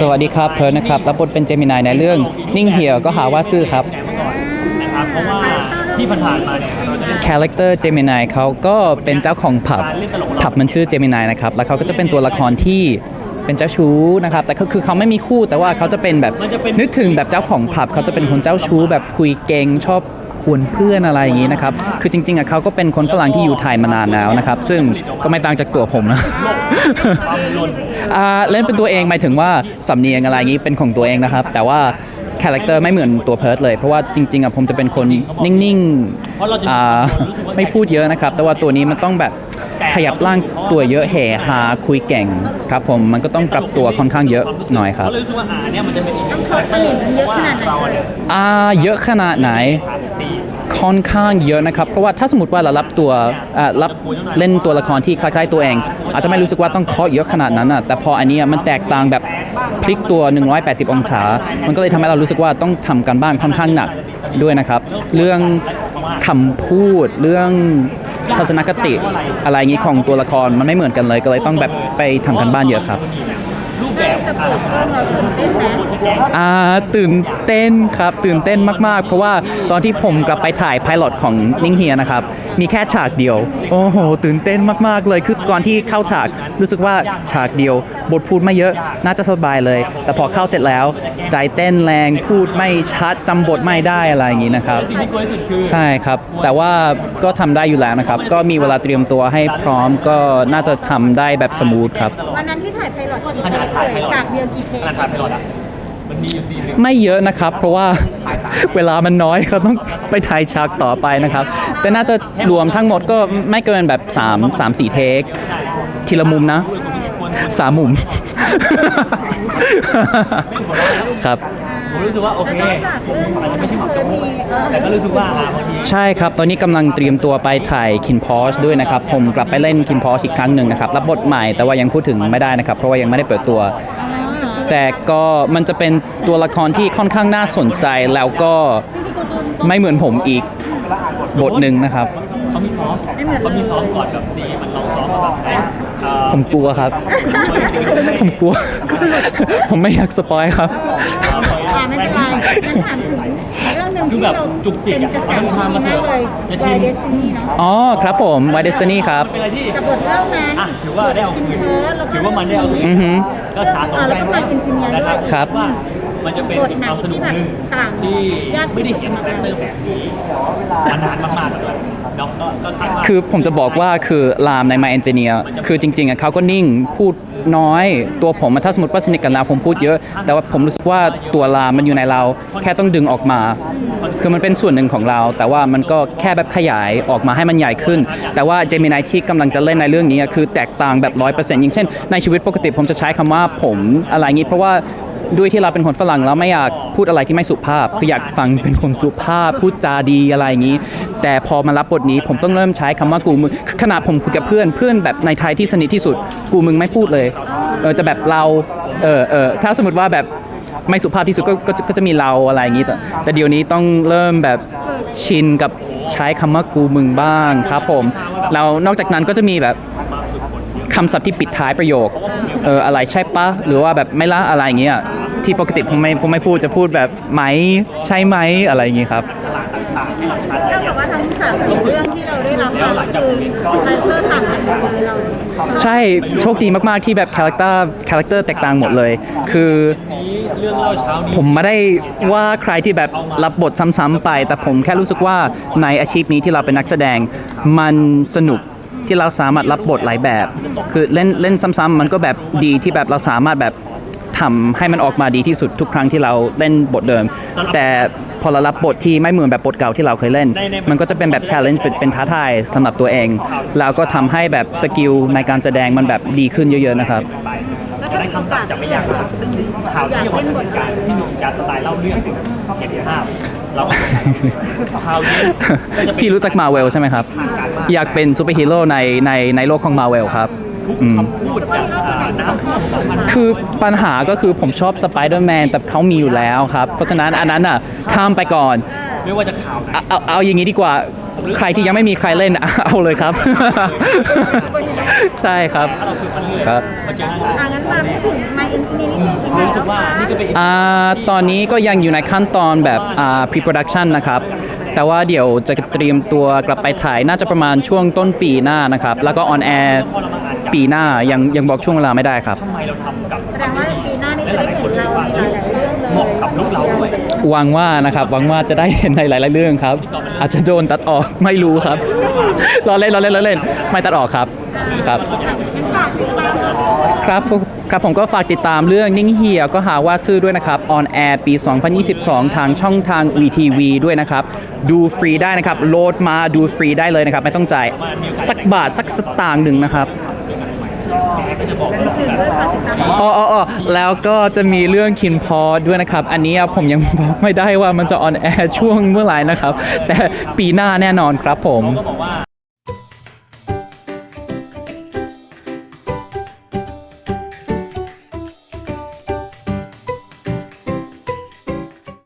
สวัสดีครับเพิร์นนะครับรับบทเป็นเจมินายในเรื่อง นิ่งเหี่ยวก็หาว่าซื่อครับนะครับเพราะว่าที่ผ่านๆมาเนี่ยเราจะได้คาแรคเตอร์เจมินายเขาก็เป็นเจ้าของผับผับมันชื่อเจมินายนะครับแล้วเขาก็จะเป็นตัวละครที่เป็นเจ้าชู้นะครับแต่ก็คือเขาไม่มีคู่แต่ว่าเขาจะเป็นแบบนึกถึงแบบเจ้าของผับเขาจะเป็นคนเจ้าชู้แบบคุยเก่งชอบก วนเพื่อนอะไรอย่างนี้นะครับ คือจริงๆอะเขาก็เป็นคนฝรั่งที่อยู่ไทยมานานแล้วนะครับ ซึ่งก็ไม่ต่างจากตัวผมนะความลนอ่าเล่นเป็นตัวเองหมายถึงว่าสำเนียงอะไรอย่างนี้เป็นของตัวเองนะครับ แต่ว่าคาแรคเตอร์ไม่เหมือนตัวเพิร์ดเลย เพราะว่าจริงๆอะผมจะเป็นคนนิ่งๆอ่าไม่พูดเยอะนะครับ แต่ว่าตัวนี้มันต้องแบบขยับร่างตัวเยอะแห่หาคุยเก่งครับผมมันก็ต้องปรับตัวค่อนข้างเยอะหน่อยครับเขาเลยรู้สึกว่าอ่าเนี่ยมันจะเป็นอีกหนึ่งคาแรคเตอร์เพราะว่าเราเนี่ยอ่าเยอะขนาดไหนผ่านสี่ ค่อนข้างเยอะนะครับ เพราะว่าถ้าสมมติว่าเรารับตัวรับเล่นตัวละครที่คล้ายๆตัวเอง อาจจะไม่รู้สึกว่าต้องเคาะเยอะขนาดนั้นอะแต่พออันนี้มันแตกต่างแบบพลิกตัว 180 องศา มันก็เลยทำให้เรารู้สึกว่าต้องทำการบ้านค่อนข้างหนักด้วยนะครับ เรื่องคำพูดเรื่องทัศนคติอะไรอย่างนี้ของตัวละครมันไม่เหมือนกันเลยก็เลยต้องแบบไปทำการบ้านเยอะครับ แบบอ่าตื่นเต้นครับตื่นเต้นมากๆ เพราะว่าตอนที่ผมกลับไปถ่ายไพลอตของนิ่งเฮียนะครับ มีแค่ฉากเดียว โอ้โห ตื่นเต้นมากๆเลยคือก่อนที่เข้าฉากรู้สึกว่าฉากเดียว บทพูดไม่เยอะน่าจะสบายเลย แต่พอเข้าเสร็จแล้ว ใจเต้นแรงพูดไม่ชัดจำบทไม่ได้อะไรอย่างนี้นะครับ สิ่งที่กลัวที่สุดคือใช่ครับ แต่ว่าก็ทำได้อยู่แล้วนะครับ ก็มีเวลาเตรียมตัวให้พร้อมก็น่าจะทำได้แบบสมูทครับ วันนั้นที่ถ่ายไพลอตกี่ขเทนาดปถ่ายเลไปยหลอดฉากเดียวกี่เทปขนาดถ่ายไปหลอดอะมันมีอยู่สี่หนึ่งไม่เยอะนะครับ เพราะว่า เวลามันน้อยเราต้องไปถ่ายฉากต่อไปนะครับ แต่น่าจะรวมทั้งหมดก็ไม่เกินแบบ3 3 4เทคทีละมุมนะสามมุม ครับ ผมรู้สึกว่าโอเคอาจจะไม่ใช่หมอโจ๊กแต่ก็รู้สึกว่าอ่าบางที ใช่ครับ ตอนนี้กำลังเตรียมตัวไปถ่ายคินพอชด้วยนะครับ ผมกลับไปเล่นคินพอชอีกครั้งหนึ่งนะครับ รับบทใหม่แต่ว่ายังพูดถึงไม่ได้นะครับ เพราะว่ายังไม่ได้เปิดตัว แต่ก็มันจะเป็นตัวละครที่ค่อนข้างน่าสนใจแล้วก็ไม่เหมือนผมอีกบทหนึ่งนะครับ เขามีซ้อมเขามีซ้อมก่อนแบบสี่มันลองซ้อมมาแบบไหนเอ่อ ผมกลัวครับ ผมกลัว ผมไม่อยากสปอยครับ อ่าไม่เป็นไรงั้นถามถึงเรื่องหนึ่งคือที่แบบเราจุกจิกเป็นอะกระแสมันต้องทำมาเสิร์ฟเลยจะวาชิยมเดสตินีเนาะอ๋อครับผม My Destiny ครับ เป็นอะไรที่ กับบทเล่านั้นอะถือว่าได้เอาคืนถือว่ามันได้เอาคืน อือหือ ก็สะสมใจมากนะครับ ครับ ว่า มันจะเป็นอีกความสนุกหนึ่งที่ไม่ได้เห็นคาแรคเตอร์แบบนี้มานานมากๆแล้วด้วยเนาะก็ก็คาดว่าคือผมจะบอกว่าคือลามใน My Engineer คือจริงๆอะเขาก็นิ่งพูดน้อย ตัวผมอะถ้าสมมติว่าสนิทกันแล้วผมพูดเยอะ แต่ว่าผมรู้สึกว่าตัวลามมันอยู่ในเรา แค่ต้องดึงออกมา คือมันเป็นส่วนหนึ่งของเรา แต่ว่ามันก็แค่แบบขยายออกมาให้มันใหญ่ขึ้น แต่ว่าเจมินายที่กำลังจะเล่นในเรื่องนี้อะคือแตกต่างแบบร้อยเปอร์เซ็นต์อย่างเช่น ในชีวิตปกติผมจะใช้คำว่าผมอะไรอย่างนี้เพราะว่า ด้วยที่เราเป็นคนฝรั่งแล้วไม่อยากพูดอะไรที่ไม่สุภาพคืออยากฟังเป็นคนสุภาพพูดจาดีอะไรอย่างนี้ แต่พอมารับบทนี้ผมต้องเริ่มใช้คำว่ากูมึงขนาดผมคุยกับเพื่อนเพื่อนแบบในไทยที่สนิทที่สุด กูมึงไม่พูดเลยเออจะแบบเราเออเออถ้าสมมติว่าแบบไม่สุภาพที่สุดก็ก็จะก็จะมีเราอะไรอย่างนี้ แต่แต่เดี๋ยวนี้ต้องเริ่มแบบชินกับใช้คำว่ากูมึงบ้างครับผมเรานอกจากนั้นก็จะมีแบบคำศัพท์ที่ปิดท้ายประโยคเอออะไรใช่ปะหรือว่าแบบไม่ละอะไรอย่างเงี้ย ที่ปกติผมไม่ผมไม่พูดจะพูดแบบไหมใช่ไหมอะไรอย่างงี้ครับ เท่ากับว่าทั้งสามสี่เรื่องที่เราได้รับมาก็คือคาแรคเตอร์ต่างกันหมดเลยเราใช่โชคดีมาก ๆ ที่แบบคาแรคเตอร์คาแรคเตอร์แตกต่างหมดเลย คือนี้เรื่องเล่าเช้านี้ผมไม่ได้ว่าใครที่แบบรับบทซ้ำๆไป แต่ผมแค่รู้สึกว่าในอาชีพนี้ที่เราเป็นนักแสดงมันสนุกที่เราสามารถรับบทหลายแบบ คือเล่นเล่นซ้ำๆมันก็แบบดีที่แบบเราสามารถแบบ ทำให้มันออกมาดีที่สุดทุกครั้งที่เราเล่นบทเดิม แต่พอเรารับบทที่ไม่เหมือนแบบบทเก่าที่เราเคยเล่น มันก็จะเป็นแบบ challenge เป็นเป็นท้าทายสำหรับตัวเอง แล้วก็ทำให้แบบสกิลในการแสดงมันแบบดีขึ้นเยอะ ๆ นะครับแล้วถ้ามีโอกาสจะไม่อยากดึงข่าวอยากที่ออกเล่นบมาทเป็นอะการไรที่หนุ่มจะสไตล์เล่าเรื่องเห็นภาพเราก็ข่าวนี้ก็จะเป็นพี่รู้จักมาเวลใช่ไหมครับ อยากเป็นซูเปอร์ฮีโร่ในในในโลกของมาเวลครับทุกอืมคำพูดจากอ่าน้ำท่วมสองพัน คือปัญหาก็คือผมชอบสไปเดอร์แมนแต่เขามีอยู่แล้วครับ เพราะฉะนั้นอันนั้นอะข้ามไปก่อน ไม่ว่าจะข่าวไหนเอาเอาเอาอย่างนี้ดีกว่า ใครที่ยังไม่มีใครเล่น เอาเลยครับ ใช่ครับ ถ้าเราคุยกันเรื่องครับ มันจะอ่างั้นมาพูดถึง My Infinity อีกแล้วรู้สึกว่านี่ก็เป็นอ่าตอนนี้ก็ยังอยู่ในขั้นตอนแบบอ่า pre-production นะครับ แต่ว่าเดี๋ยวจะเตรียมตัวกลับไปถ่ายน่าจะประมาณช่วงต้นปีหน้านะครับ แล้วก็ออนแอร์ปีหน้ายังยังบอกช่วงเวลาไม่ได้ครับ ทำไมเราทำกับแสดงว่าปีหน้านี้จะได้เห็นเราในหลายๆเรื่องเลยเหมาะกับลูกเราด้วยหวังว่านะครับหวังว่าจะได้เห็นในหลาย ๆ เรื่องครับ อาจจะโดนตัดออกไม่รู้ครับรอเล่นรอเล่นรอเล่นไม่ตัดออกครับครับฝากติดตามเราครับผมครับผมก็ฝากติดตามเรื่องนิ่งเหี่ยก็หาว่าซื่อด้วยนะครับออนแอร์ปี 2022 ทางช่องทาง VTV ด้วยนะครับ ดูฟรีได้นะครับ โหลดมาดูฟรีได้เลยนะครับ ไม่ต้องจ่าย สักบาทสักสตางค์หนึ่งนะครับ อ๋ออ๋ออ๋อแล้วก็จะมีเรื่องคินพอดด้วยนะครับ อันนี้ผมยังบอกไม่ได้ว่ามันจะออนแอร์ช่วงเมื่อไหร่นะครับ แต่ปีหน้าแน่นอนครับผมก็บอกว่า